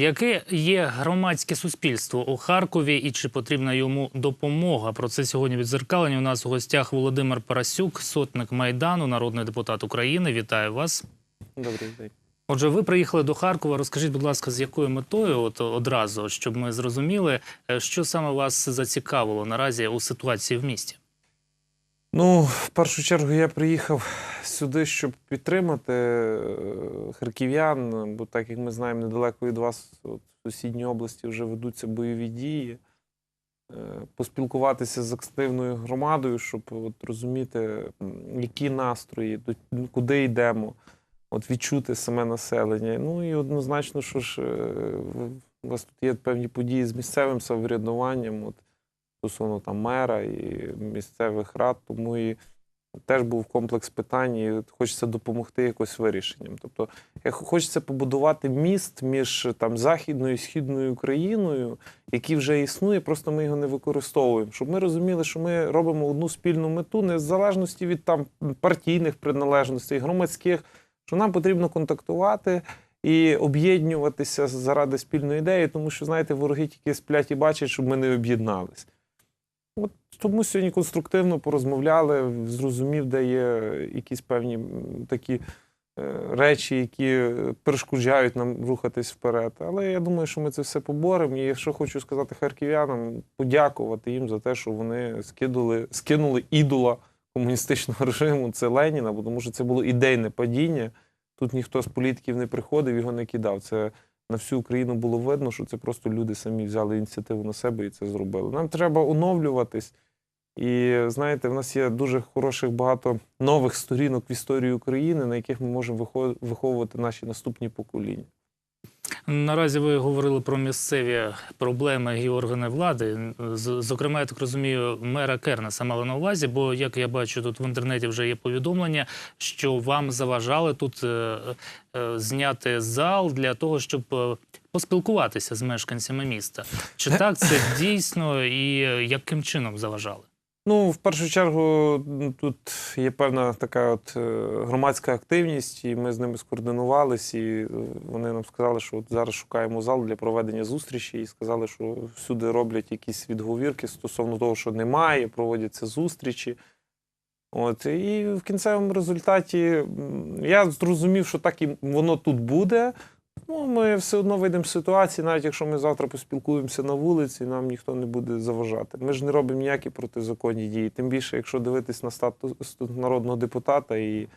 Яке є громадське суспільство у Харкові і чи потрібна йому допомога? Про це сьогодні відзеркалення. У нас у гостях Володимир Парасюк, сотник Майдану, народний депутат України. Вітаю вас. Добрий день. Отже, ви приїхали до Харкова. Розкажіть, будь ласка, з якою метою от одразу, щоб ми зрозуміли, е, що саме вас зацікавило наразі у ситуації в місті? Ну, в першу чергу я приїхав сюди, щоб підтримати е, харків'ян, бо так як ми знаємо, недалеко від вас, от, в сусідній області вже ведуться бойові дії. Е, Поспілкуватися з активною громадою, щоб от, розуміти, які настрої, ну, куди йдемо, от, відчути саме населення. Ну і однозначно, що ж е, у вас тут є певні події з місцевим самоврядуванням. От, стосовно там мера і місцевих рад, тому і теж був комплекс питань, і хочеться допомогти якось вирішенням. Тобто, як хочеться побудувати міст між там західною і східною Україною, який вже існує, просто ми його не використовуємо. Щоб ми розуміли, що ми робимо одну спільну мету, не в залежності від там партійних приналежностей, громадських, що нам потрібно контактувати. І об'єднуватися заради спільної ідеї, тому що, знаєте, вороги тільки сплять і бачать, щоб ми не об'єднались. От тому сьогодні конструктивно порозмовляли, зрозумів, де є якісь певні такі е, речі, які перешкоджають нам рухатись вперед. Але я думаю, що ми це все поборемо. І що хочу сказати харків'янам, подякувати їм за те, що вони скинули, скинули ідола комуністичного режиму, це Леніна, тому що це було ідейне падіння. Тут ніхто з політиків не приходив, його не кидав. Це на всю Україну було видно, що це просто люди самі взяли ініціативу на себе і це зробили. Нам треба оновлюватись. І знаєте, в нас є дуже хороших багато нових сторінок в історії України, на яких ми можемо вихо- виховувати наші наступні покоління. Наразі ви говорили про місцеві проблеми і органи влади. Зокрема, я так розумію, мера Кернеса мали на увазі, бо як я бачу, тут в інтернеті вже є повідомлення, що вам заважали тут е, е, зняти зал для того, щоб е, поспілкуватися з мешканцями міста. Чи так це дійсно і яким чином заважали? Ну, в першу чергу, тут є певна така от е, громадська активність, і ми з ними скоординувалися, і е, вони нам сказали, що от зараз шукаємо зал для проведення зустрічі, і сказали, що всюди роблять якісь відговірки стосовно того, що немає, проводяться зустрічі. От, і в кінцевому результаті я зрозумів, що так і воно тут буде. Ну, ми все одно вийдемо з ситуації, навіть якщо ми завтра поспілкуємося на вулиці, нам ніхто не буде заважати. Ми ж не робимо ніякі протизаконні дії. Тим більше, якщо дивитись на статус народного депутата, і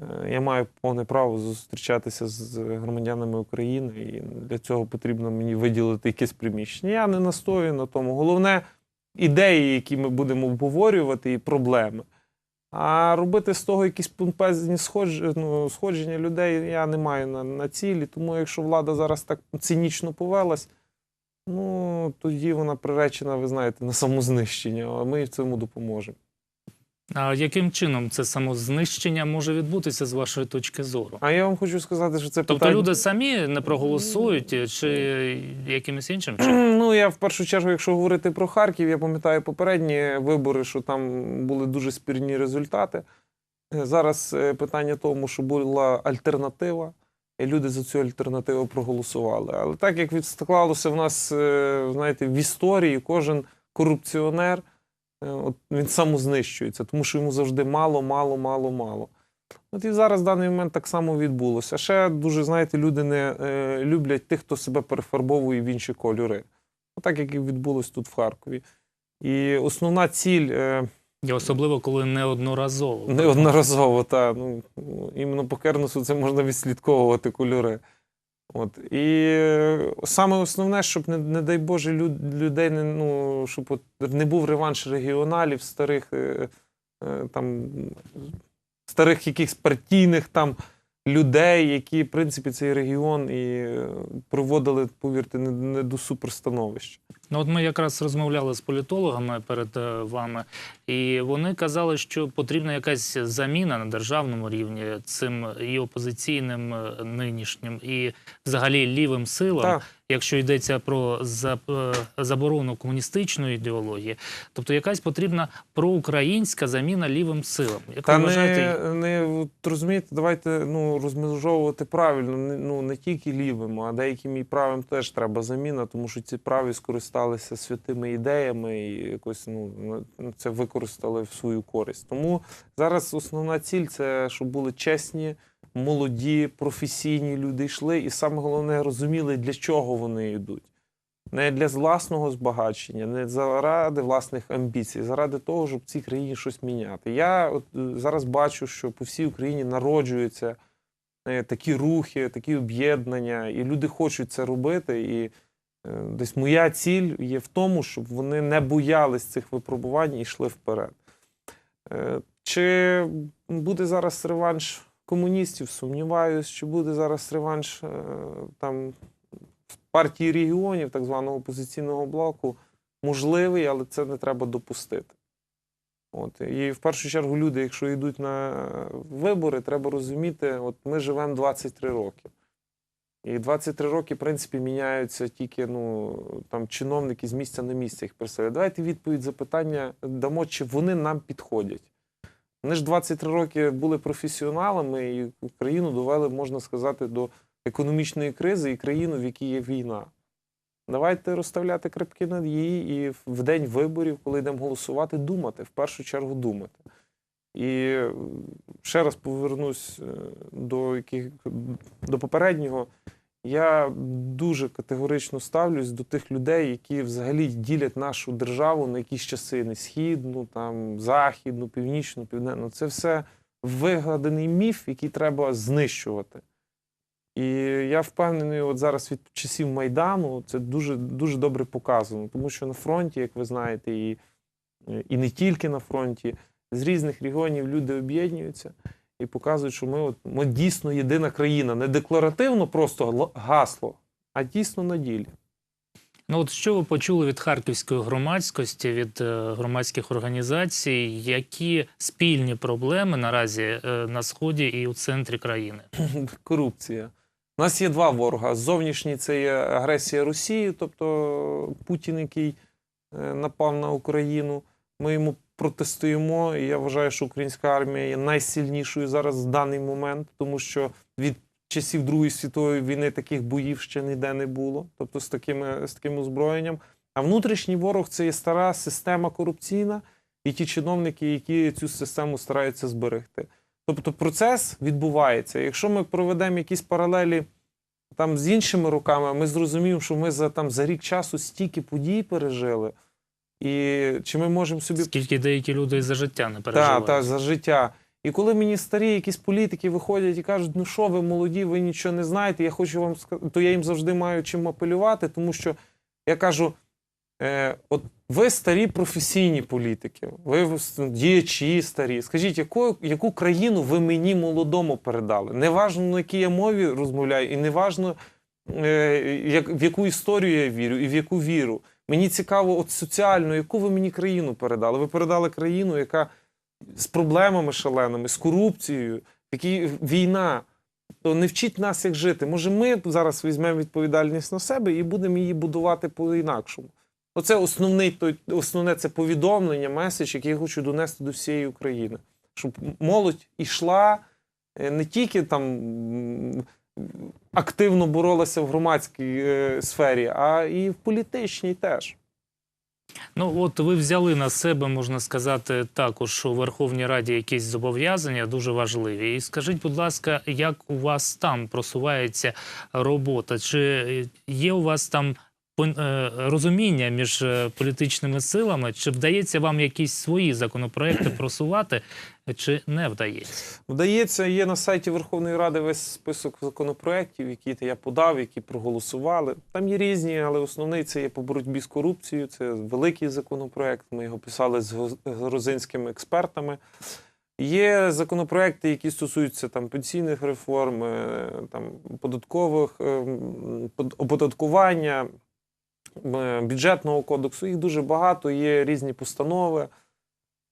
е, я маю повне право зустрічатися з громадянами України, і для цього потрібно мені виділити якесь приміщення. Я не настою на тому. Головне ідеї, які ми будемо обговорювати, і проблеми. А робити з того якісь помпезні ну, сходження людей я не маю на, на цілі. Тому якщо влада зараз так цинічно повелась, ну тоді вона приречена, ви знаєте, на самознищення, а ми в цьому допоможемо. А яким чином це самознищення може відбутися з вашої точки зору? А я вам хочу сказати, що це Тобто питання. люди самі не проголосують чи якимось іншим чином? Ну, я в першу чергу, якщо говорити про Харків, я пам'ятаю попередні вибори, що там були дуже спірні результати. Зараз е, питання тому, що була альтернатива, і люди за цю альтернативу проголосували. Але так як відсклалося в нас, е, знаєте, в історії, кожен корупціонер от він самознищується, тому що йому завжди мало, мало, мало, мало. От і зараз в даний момент так само відбулося. Ще дуже, знаєте, люди не е, люблять тих, хто себе перефарбовує в інші кольори. Так як і відбулось тут в Харкові. І основна ціль е, І особливо, коли неодноразово. неодноразово, та, ну, іменно по Кернесу це можна відслідковувати кольори. От. І е, саме основне, щоб, не, не дай Боже, люд, людей не, ну, щоб от не був реванш регіоналів, старих, е, е, там, старих якихось партійних там, людей, які, в принципі, цей регіон і проводили, повірте, не, не до суперстановища. Ну, от ми якраз розмовляли з політологами перед е, вами, і вони казали, що потрібна якась заміна на державному рівні цим і опозиційним е, нинішнім, і взагалі лівим силам, Так. якщо йдеться про е, заборону комуністичної ідеології. Тобто якась потрібна проукраїнська заміна лівим силам. Як Та ви вважаєте, не, не розумієте, давайте ну, розмежовувати правильно. Ну, не тільки лівим, а деяким і правим теж треба заміна, тому що ці праві скористалися святими ідеями і якось ну, це використали в свою користь. Тому зараз основна ціль це щоб були чесні, молоді, професійні люди йшли, і саме головне розуміли, для чого вони йдуть. Не для власного збагачення, не заради власних амбіцій, заради того, щоб в цій країні щось міняти. Я от е, зараз бачу, що по всій Україні народжуються е, такі рухи, такі об'єднання, і люди хочуть це робити. І десь моя ціль є в тому, щоб вони не боялись цих випробувань і йшли вперед. Е, Чи буде зараз реванш комуністів? Сумніваюсь, чи буде зараз реванш е, там партії регіонів, так званого опозиційного блоку, можливий, але це не треба допустити. От. І в першу чергу люди, якщо йдуть на вибори, треба розуміти, от ми живемо 23 роки. І 23 роки, в принципі, міняються тільки ну, там, чиновники з місця на місце їх переселяють. Давайте відповідь запитання дамо, чи вони нам підходять. Вони ж 23 роки були професіоналами і Україну довели, можна сказати, до економічної кризи і країну, в якій є війна. Давайте розставляти крапки над її і в день виборів, коли йдемо голосувати, думати, в першу чергу думати. І ще раз повернусь е, до, яких, до попереднього. Я дуже категорично ставлюсь до тих людей, які взагалі ділять нашу державу на якісь частини східну, там, західну, північну, південну. Це все вигаданий міф, який треба знищувати. І я впевнений, от зараз від часів Майдану це дуже, дуже добре показано, тому що на фронті, як ви знаєте, і, і не тільки на фронті, з різних регіонів люди об'єднуються і показують, що ми, от, ми дійсно єдина країна. Не декларативно просто гасло, а дійсно на ділі. Ну, от що ви почули від харківської громадськості, від е, громадських організацій, які спільні проблеми наразі е, на сході і у центрі країни? Корупція. У нас є два ворога. Зовнішній це є агресія Росії, тобто Путін, який е, напав на Україну. Ми йому протестуємо. І я вважаю, що українська армія є найсильнішою зараз в даний момент, тому що від часів Другої світової війни таких боїв ще ніде не було, тобто з такими з таким озброєнням. А внутрішній ворог це є стара система корупційна, і ті чиновники, які цю систему стараються зберегти. Тобто процес відбувається. Якщо ми проведемо якісь паралелі там з іншими роками, ми зрозуміємо, що ми за там за рік часу стільки подій пережили. І чи ми можемо собі Скільки деякі люди за життя не переживають? та, за життя. І коли мені старі якісь політики виходять і кажуть, ну що ви молоді, ви нічого не знаєте, я хочу вам сказати, то я їм завжди маю чим апелювати, тому що я кажу: е, от ви старі професійні політики, ви діячі старі. Скажіть, яку, яку країну ви мені молодому передали? Неважно, на якій я мові розмовляю, і неважно, е, як, в яку історію я вірю і в яку віру. Мені цікаво, от соціально, яку ви мені країну передали? Ви передали країну, яка з проблемами шаленими, з корупцією, в якій війна. То не вчіть нас, як жити. Може, ми зараз візьмемо відповідальність на себе і будемо її будувати по-інакшому. Оце основний той, основне це повідомлення, меседж, який я хочу донести до всієї України. Щоб молодь ішла е, не тільки там активно боролася в громадській е, сфері, а і в політичній теж. Ну от ви взяли на себе, можна сказати, також у Верховній Раді якісь зобов'язання дуже важливі. І скажіть, будь ласка, як у вас там просувається робота? Чи є у вас там е, розуміння між е, політичними силами? Чи вдається вам якісь свої законопроекти просувати, чи не вдається? Вдається, є на сайті Верховної Ради весь список законопроєктів, які я подав, які проголосували. Там є різні, але основний це є по боротьбі з корупцією. Це великий законопроєкт. Ми його писали з грузинськими експертами. Є законопроекти, які стосуються там пенсійних реформ, е, там податкових ем, под- оподаткування. Е, бюджетного кодексу. Їх дуже багато, є різні постанови.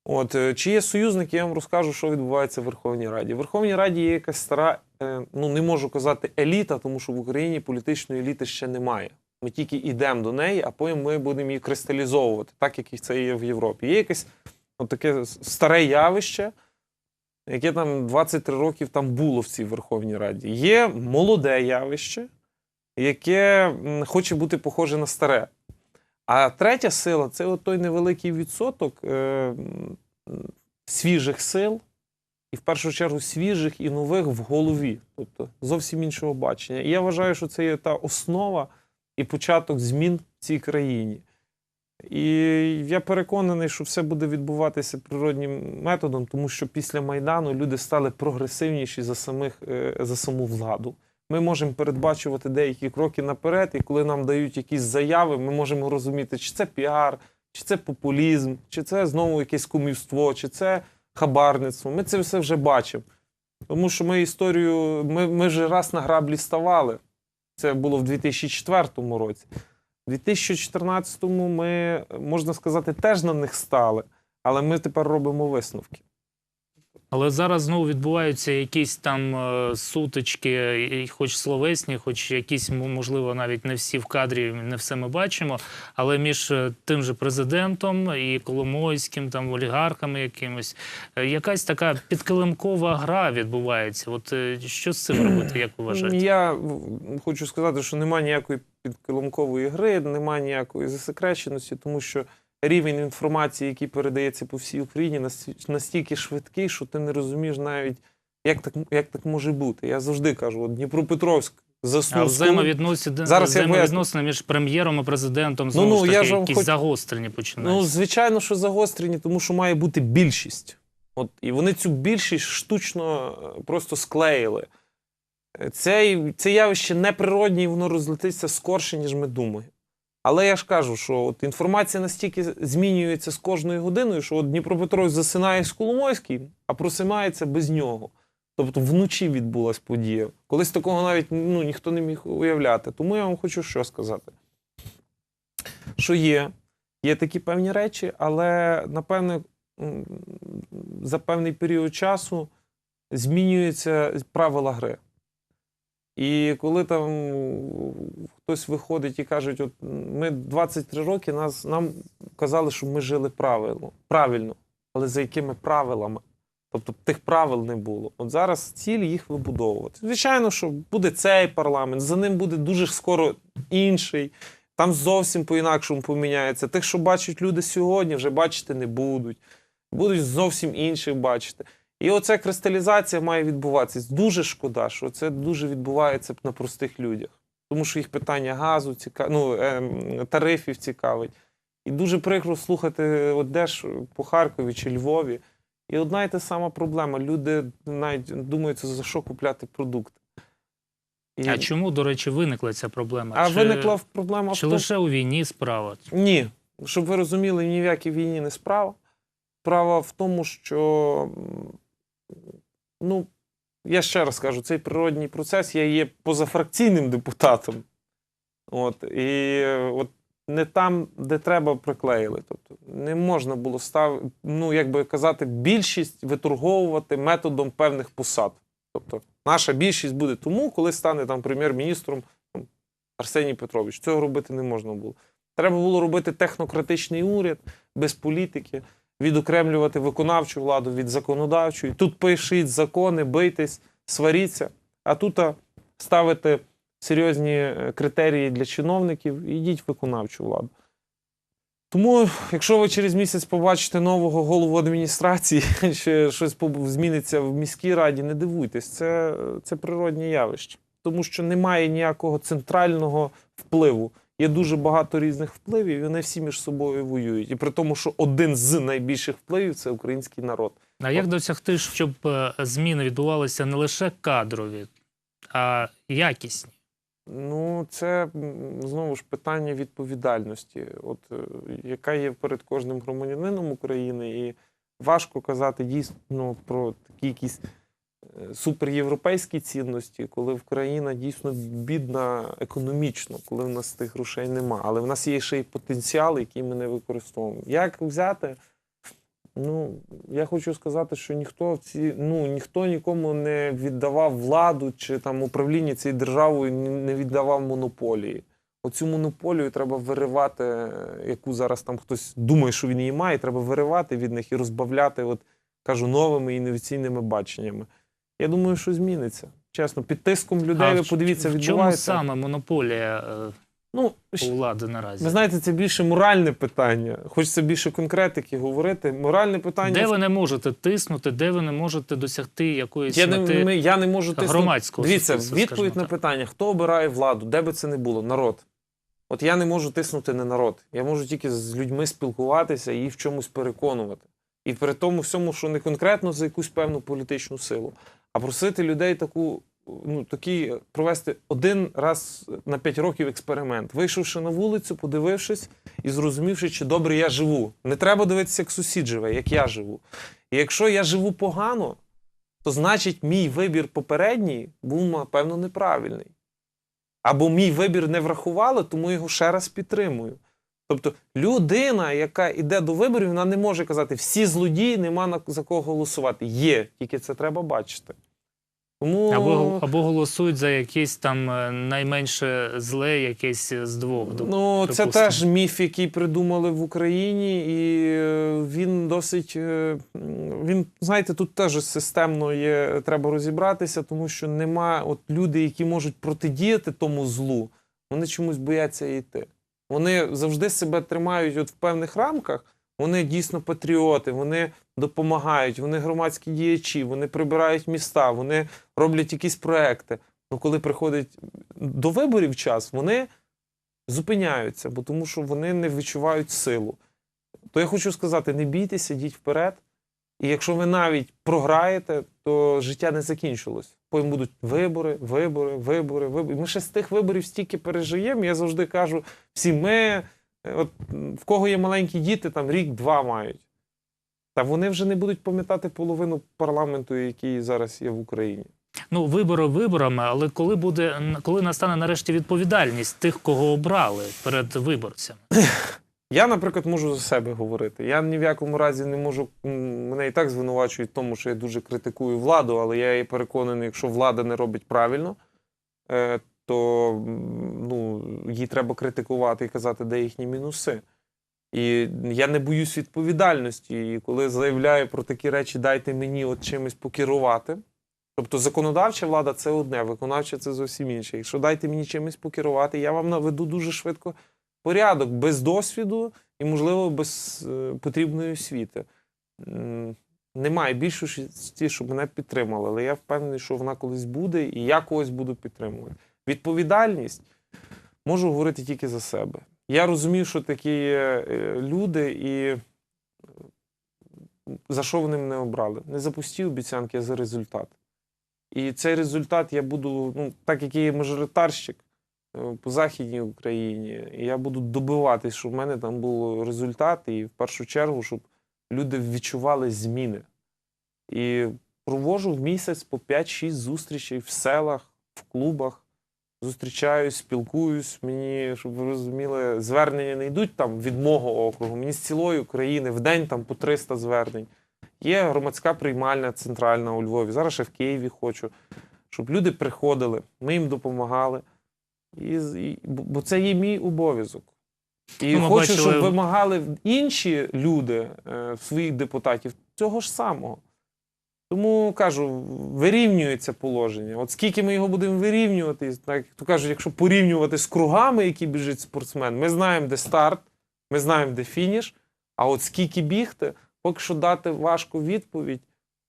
От, е, чи є союзники, я вам розкажу, що відбувається в Верховній Раді. В Верховній Раді є якась стара, е, ну не можу казати еліта, тому що в Україні політичної еліти ще немає. Ми тільки йдемо до неї, а потім ми будемо її кристалізовувати, так як це є в Європі. Є якесь от таке старе явище, яке там 23 років там було в цій Верховній Раді. Є молоде явище, яке хоче бути похоже на старе. А третя сила це от той невеликий відсоток е, свіжих сил, і в першу чергу свіжих і нових в голові, тобто зовсім іншого бачення. І я вважаю, що це є та основа і початок змін в цій країні. І я переконаний, що все буде відбуватися природнім методом, тому що після Майдану люди стали прогресивніші за, самих, е, за саму владу. Ми можемо передбачувати деякі кроки наперед, і коли нам дають якісь заяви, ми можемо розуміти, чи це піар, чи це популізм, чи це знову якесь кумівство, чи це хабарництво. Ми це все вже бачимо. Тому що ми історію, ми, ми вже раз на граблі ставали. Це було в 2004 році. У 2014-му ми, можна сказати, теж на них стали, але ми тепер робимо висновки. Але зараз знову відбуваються якісь там е, сутички, хоч словесні, хоч якісь, можливо, навіть не всі в кадрі, не все ми бачимо. Але між е, тим же президентом і Коломойським, там олігархами якимось, е, якась така підкилимкова гра відбувається. От що з цим робити, як ви вважаєте? Я хочу сказати, що немає ніякої підкилимкової гри, немає ніякої засекреченості, тому що рівень інформації, який передається по всій Україні, настільки швидкий, що ти не розумієш навіть, як так, як так може бути. Я завжди кажу: от Дніпропетровськ А заснув. взаємовідносини, Зараз взаємовідносини між прем'єром і президентом знову ну, ж я таки ж якісь хоч- загострені Ну, звичайно, що загострені, тому що має бути більшість. От, і вони цю більшість штучно е, просто склеїли. Е, Це, це явище неприродне, і воно розлетиться скорше, ніж ми думаємо. Але я ж кажу, що от інформація настільки змінюється з кожною годиною, що от Дніпропетровськ засинає з Коломойським, а просимається без нього. Тобто вночі відбулась подія. Колись такого навіть ну, ніхто не міг уявляти. Тому я вам хочу що сказати. Що є, є такі певні речі, але напевне за певний період часу змінюються правила гри. І коли там хтось виходить і каже, от ми 23 роки нас, нам казали, що ми жили правильно, правильно, але за якими правилами? Тобто тих правил не було. От зараз ціль їх вибудовувати. Звичайно, що буде цей парламент, за ним буде дуже скоро інший. Там зовсім по-інакшому поміняється. Тих, що бачать люди сьогодні, вже бачити не будуть. Будуть зовсім інших бачити. І оця кристалізація має відбуватися. Дуже шкода, що це дуже відбувається на простих людях. Тому що їх питання газу ціка... ну, ем, тарифів цікавить. І дуже прикро слухати, от де ж по Харкові чи Львові. І одна і та сама проблема. Люди навіть думають, за що купляти продукти. І... А чому, до речі, виникла ця проблема? А Чи- виникла проблема в Чи тому, лише у війні справа? ні, щоб ви розуміли, ні в якій війні не справа. Справа в тому, що ну, я ще раз кажу, цей природній процес я є позафракційним депутатом. От, і от не там, де треба, приклеїли. Тобто не можна було став, ну, як би казати, більшість виторговувати методом певних посад. Тобто, наша більшість буде тому, коли стане там прем'єр-міністром Арсеній Петрович. Цього робити не можна було. Треба було робити технократичний уряд без політики, відокремлювати виконавчу владу від законодавчої. Тут пишіть закони, бийтесь, сваріться, а тут ставити серйозні е, критерії для чиновників і йдіть в виконавчу владу. Тому, якщо ви через місяць побачите нового голову адміністрації, чи щось зміниться в міській раді, не дивуйтесь, це, це природнє явище. Тому що немає ніякого центрального впливу. Є дуже багато різних впливів, і вони всі між собою воюють. І при тому, що один з найбільших впливів це український народ. А як досягти, щоб е, зміни відбувалися не лише кадрові, а якісні? Ну, це знову ж питання відповідальності, от е, яка є перед кожним громадянином України, і важко казати дійсно про такі якісь суперєвропейські цінності, коли Україна дійсно бідна економічно, коли в нас тих грошей нема. Але в нас є ще й потенціал, який ми не використовуємо. Як взяти? Ну, я хочу сказати, що ніхто в ці, ну, ніхто нікому не віддавав владу чи там управління цією державою не віддавав монополії. Оцю монополію треба виривати, яку зараз там хтось думає, що він її має, треба виривати від них і розбавляти, от кажу, новими інноваційними баченнями. Я думаю, що зміниться. Чесно, під тиском людей, А ви в- подивіться, в чому саме монополія е, Ну, у влади наразі? ви знаєте, це більше моральне питання. Хочеться більше конкретики говорити. Моральне питання. Де ви не можете тиснути, де ви не можете досягти якоїсь Я не, мети ми- я не можу тиснути. громадського Дивіться, відповідь на так. питання: хто обирає владу, де би це не було? Народ. От я не можу тиснути на народ. Я можу тільки з людьми спілкуватися і в чомусь переконувати. І при тому всьому, що не конкретно за якусь певну політичну силу, а просити людей таку, ну, такі, провести один раз на п'ять років експеримент, вийшовши на вулицю, подивившись і зрозумівши, чи добре я живу. Не треба дивитися, як сусід живе, як я живу. І якщо я живу погано, то значить мій вибір попередній був, напевно, неправильний. Або мій вибір не врахували, тому його ще раз підтримую. Тобто людина, яка йде до виборів, вона не може казати, всі злодії, нема за кого голосувати. Є, тільки це треба бачити. Тому Або, або голосують за якесь там е, найменше зле, якесь з двох. ну, це теж міф, який придумали в Україні, і е, він досить. е, Він, знаєте, тут теж системно є, треба розібратися, тому що нема от люди, які можуть протидіяти тому злу, вони чомусь бояться йти. Вони завжди себе тримають от в певних рамках. Вони дійсно патріоти, вони допомагають, вони громадські діячі, вони прибирають міста, вони роблять якісь проекти. Ну, коли приходить до виборів час, вони зупиняються, бо тому що вони не відчувають силу. То я хочу сказати: не бійтеся, йдіть вперед. І якщо ви навіть програєте, то життя не закінчилось. Потім будуть вибори, вибори, вибори, вибори. Ми ще з тих виборів стільки пережиємо. Я завжди кажу, всі ми, от в кого є маленькі діти, там рік-два мають. Та вони вже не будуть пам'ятати половину парламенту, який зараз є в Україні. Ну, вибори виборами, але коли буде коли настане нарешті відповідальність тих, кого обрали перед виборцями? Я, наприклад, можу за себе говорити. Я ні в якому разі не можу. Мене і так звинувачують в тому, що я дуже критикую владу, але я і переконаний, якщо влада не робить правильно, е, то треба критикувати і казати, де їхні мінуси. І я не боюсь відповідальності. І коли заявляю про такі речі, дайте мені от чимось покерувати. Тобто законодавча влада це одне, виконавча це зовсім інше. Якщо дайте мені чимось покерувати, я вам наведу дуже швидко порядок без досвіду і, можливо, без е, потрібної освіти. Немає більшості, щоб мене підтримали, але я впевнений, що вона колись буде, і я когось буду підтримувати. Відповідальність можу говорити тільки за себе. Я розумію, що такі є е, люди, і е, за що вони мене обрали? Не за пусті обіцянки, а за результат. І цей результат я буду, ну, так як я є мажоритарщик, е, по Західній Україні. Я буду добиватись, щоб в мене там був результат, і в першу чергу, щоб люди відчували зміни. І провожу в місяць по 5-6 зустрічей в селах, в клубах. Зустрічаюсь, спілкуюсь. Мені, щоб ви розуміли, звернення не йдуть там від мого округу, мені з цілої України в день там по 300 звернень. Є громадська приймальня центральна у Львові. Зараз ще в Києві хочу, щоб люди приходили, ми їм допомагали. І, і, бо бо це є мій обов'язок. І Ну, хочу, бачили- щоб вимагали інші люди е, своїх депутатів цього ж самого. Тому кажу, вирівнюється положення. От скільки ми його будемо вирівнювати, так то кажуть, якщо порівнювати з кругами, які біжить спортсмен, ми знаємо, де старт, ми знаємо, де фініш. А от скільки бігти, поки що дати важку відповідь.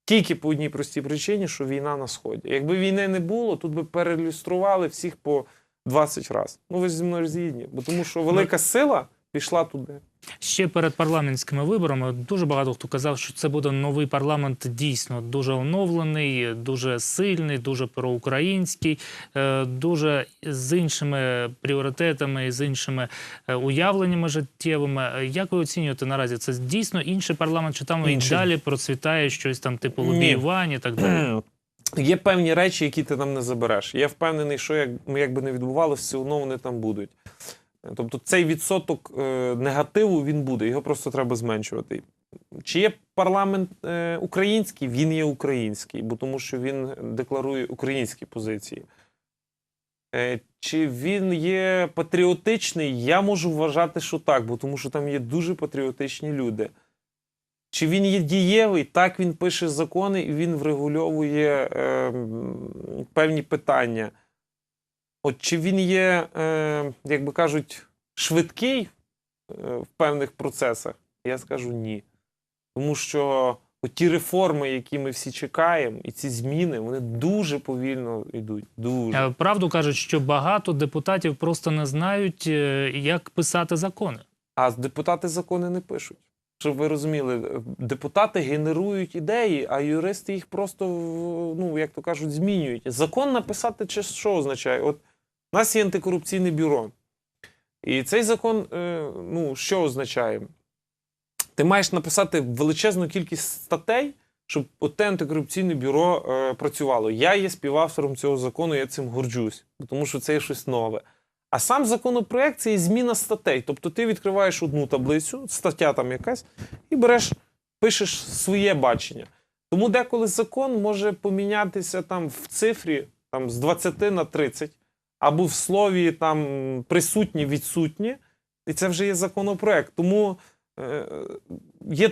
Тільки по одній простій причині, що війна на сході. Якби війни не було, тут би переілюстрували всіх по 20 разів. Ну ви ж зі мною згідні, бо тому що велика сила пішла туди. Ще перед парламентськими виборами дуже багато хто казав, що це буде новий парламент дійсно дуже оновлений, дуже сильний, дуже проукраїнський, е, дуже з іншими пріоритетами і з іншими е, уявленнями життєвими. Е, Як ви оцінюєте наразі? Це дійсно інший парламент, чи там і далі процвітає щось там типу лобіювання і так далі? є певні речі, які ти там не забереш. Я впевнений, що як, як би не відбувалося, все одно вони там будуть. Тобто цей відсоток е, негативу він буде, його просто треба зменшувати. Чи є парламент е, український? Він є український, бо тому що він декларує українські позиції. Е, чи він є патріотичний? Я можу вважати, що так, бо тому що там є дуже патріотичні люди. Чи він є дієвий? Так, він пише закони і він врегульовує е, певні питання. От чи він є, е, як би кажуть, швидкий е, в певних процесах? Я скажу ні. Тому що от ті реформи, які ми всі чекаємо, і ці зміни, вони дуже повільно йдуть. Дуже. Е, Правду кажуть, що багато депутатів просто не знають, е, як писати закони. А депутати закони не пишуть. Щоб ви розуміли, депутати генерують ідеї, а юристи їх просто, ну, як то кажуть, змінюють. Закон написати чи що означає? От у нас є антикорупційне бюро. І цей закон, е, ну, що означає? Ти маєш написати величезну кількість статей, щоб те антикорупційне бюро е, працювало. Я є співавтором цього закону, я цим горджусь, тому що це є щось нове. А сам законопроект це є зміна статей. Тобто ти відкриваєш одну таблицю, стаття там якась, і береш, пишеш своє бачення. Тому деколи закон може помінятися там в цифрі там, з 20 на 30, або в слові там присутні, відсутні, і це вже є законопроект. Тому е, є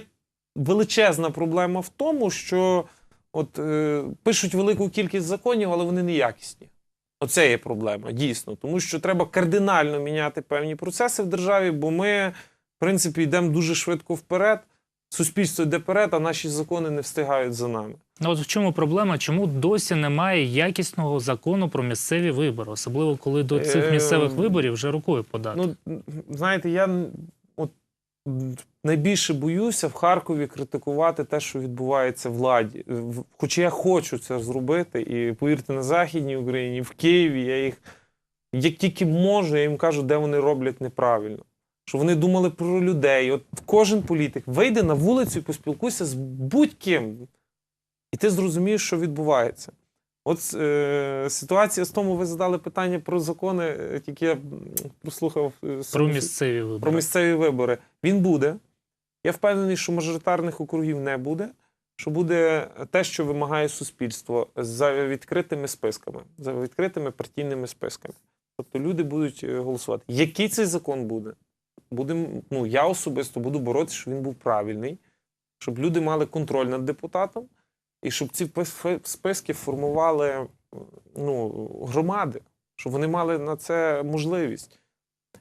величезна проблема в тому, що от, е, пишуть велику кількість законів, але вони неякісні. Оце є проблема, дійсно. Тому що треба кардинально міняти певні процеси в державі, бо ми, в принципі, йдемо дуже швидко вперед. Суспільство йде вперед, а наші закони не встигають за нами. Ну, От в чому проблема? Чому досі немає якісного закону про місцеві вибори, особливо коли до цих Е, місцевих виборів вже рукою подати? Ну, знаєте, я найбільше боюся в Харкові критикувати те, що відбувається владі. Хоча я хочу це зробити, і повірте, на Західній Україні, в Києві я їх як тільки можу, я їм кажу, де вони роблять неправильно. Що вони думали про людей. От кожен політик вийде на вулицю і поспілкуйся з будь-ким, і ти зрозумієш, що відбувається. От е, ситуація з тому, ви задали питання про закони, е, тільки я прослухав е, Про місцеві вибори. про місцеві вибори. Він буде. Я впевнений, що мажоритарних округів не буде. Що буде те, що вимагає суспільство за відкритими списками, за відкритими партійними списками. Тобто люди будуть е, голосувати. Який цей закон буде? Будем, ну, я особисто буду боротися, щоб він був правильний, щоб люди мали контроль над депутатом, і щоб ці списки формували ну, громади, щоб вони мали на це можливість.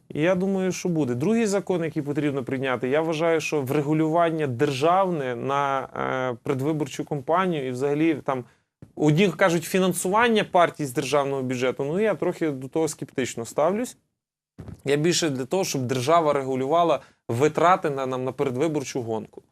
І я думаю, що буде. Другий закон, який потрібно прийняти, я вважаю, що врегулювання державне на е, предвиборчу кампанію і взагалі там. Одні кажуть фінансування партій з державного бюджету. Ну я трохи до того скептично ставлюсь. Я більше для того, щоб держава регулювала витрати на, нам на передвиборчу гонку.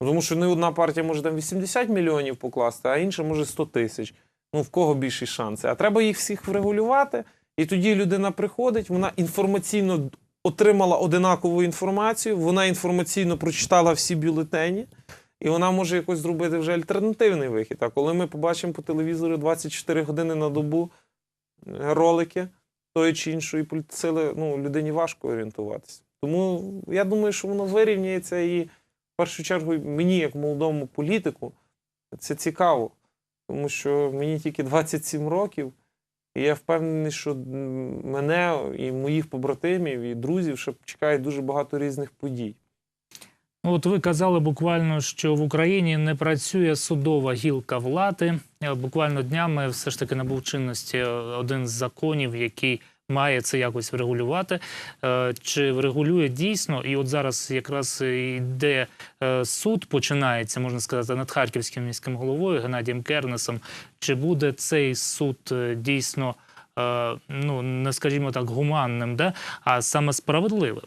Тому що не одна партія може там 80 мільйонів покласти, а інша може 100 тисяч. Ну в кого більші шанси? А треба їх всіх врегулювати. І тоді людина приходить, вона інформаційно отримала одинакову інформацію, вона інформаційно прочитала всі бюлетені, і вона може якось зробити вже альтернативний вихід. А коли ми побачимо по телевізору 24 години на добу е, ролики тої чи іншої політсили, ну, людині важко орієнтуватися. Тому я думаю, що воно вирівняється і першу чергу мені, як молодому політику, це цікаво, тому що мені тільки 27 років. І я впевнений, що мене і моїх побратимів, і друзів ще чекає дуже багато різних подій. Ну, От ви казали буквально, що в Україні не працює судова гілка влади. Буквально днями все ж таки набув чинності один з законів, який має це якось врегулювати. Е, Чи врегулює дійсно? І от зараз якраз йде е, суд, починається, можна сказати, над харківським міським головою Геннадієм Кернесом. Чи буде цей суд е, дійсно, ну не скажімо так, гуманним, да? а саме справедливим?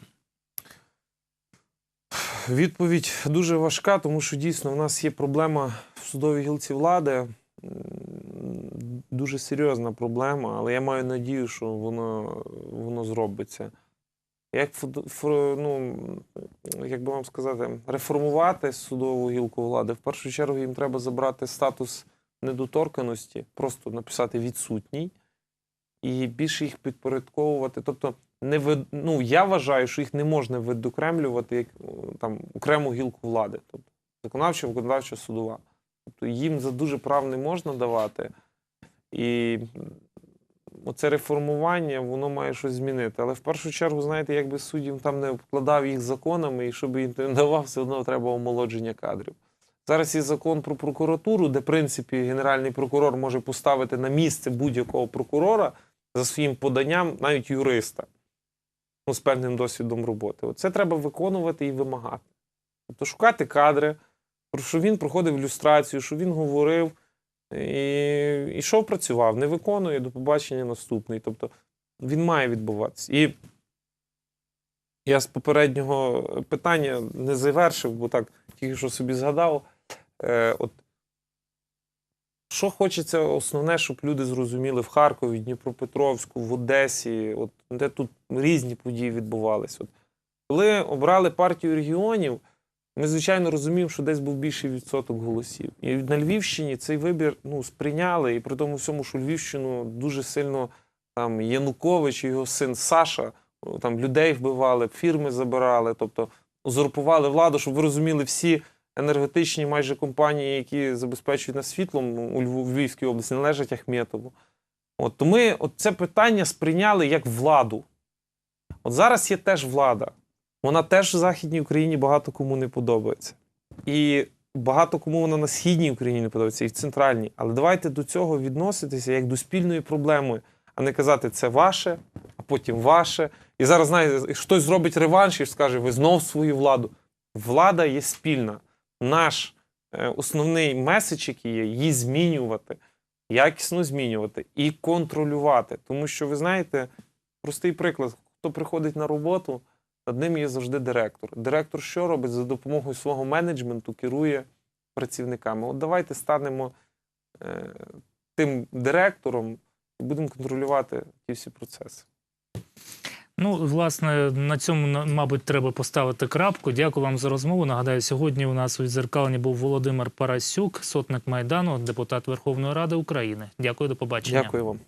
Відповідь дуже важка, тому що дійсно в нас є проблема в судовій гілці влади. Дуже серйозна проблема, але я маю надію, що воно, воно зробиться. Як, ну, як би вам сказати, реформувати судову гілку влади, в першу чергу їм треба забрати статус недоторканості, просто написати відсутній і більше їх підпорядковувати. Тобто, не ви, ну, я вважаю, що їх не можна відокремлювати як там, окрему гілку влади. Тобто, законодавча, виконавча, судова. Тобто їм за дуже прав не можна давати. І оце реформування, воно має щось змінити. Але в першу чергу, знаєте, якби суддям там не обкладав їх законами, і щоб їм не давав, все одно треба омолодження кадрів. Зараз є закон про прокуратуру, де, в принципі, генеральний прокурор може поставити на місце будь-якого прокурора за своїм поданням, навіть юриста, ну, з певним досвідом роботи. Це треба виконувати і вимагати. Тобто шукати кадри, що він проходив люстрацію, що він говорив, і ішов працював, не виконує до побачення наступний. Тобто він має відбуватися. І я з попереднього питання не завершив, бо так тільки що собі згадав. Е, от, що хочеться основне, щоб люди зрозуміли в Харкові, Дніпропетровську, в Одесі, от, де тут різні події відбувалися. Коли обрали партію регіонів, ми, звичайно, розуміємо, що десь був більший відсоток голосів. І на Львівщині цей вибір ну, сприйняли, і при тому всьому, що Львівщину дуже сильно там Янукович і його син Саша там людей вбивали, фірми забирали, тобто узурпували владу, щоб ви розуміли, всі енергетичні майже компанії, які забезпечують нас світлом у Львівській області, належать Ахметову. От, то ми от це питання сприйняли як владу. От зараз є теж влада. Вона теж в Західній Україні багато кому не подобається. І багато кому вона на Східній Україні не подобається, і в центральній. Але давайте до цього відноситися як до спільної проблеми, а не казати, це ваше, а потім ваше. І зараз, знаєте, хтось зробить реванш і скаже, ви знов свою владу. Влада є спільна. Наш е, основний меседж, який є, її змінювати, якісно змінювати і контролювати. Тому що, ви знаєте, простий приклад: хто приходить на роботу, над ним є завжди директор. Директор що робить за допомогою свого менеджменту, керує працівниками. От давайте станемо е, тим директором і будемо контролювати ті всі процеси. Ну, власне, на цьому, мабуть, треба поставити крапку. Дякую вам за розмову. Нагадаю, сьогодні у нас у відзеркаленні був Володимир Парасюк, сотник Майдану, депутат Верховної Ради України. Дякую, до побачення. Дякую вам.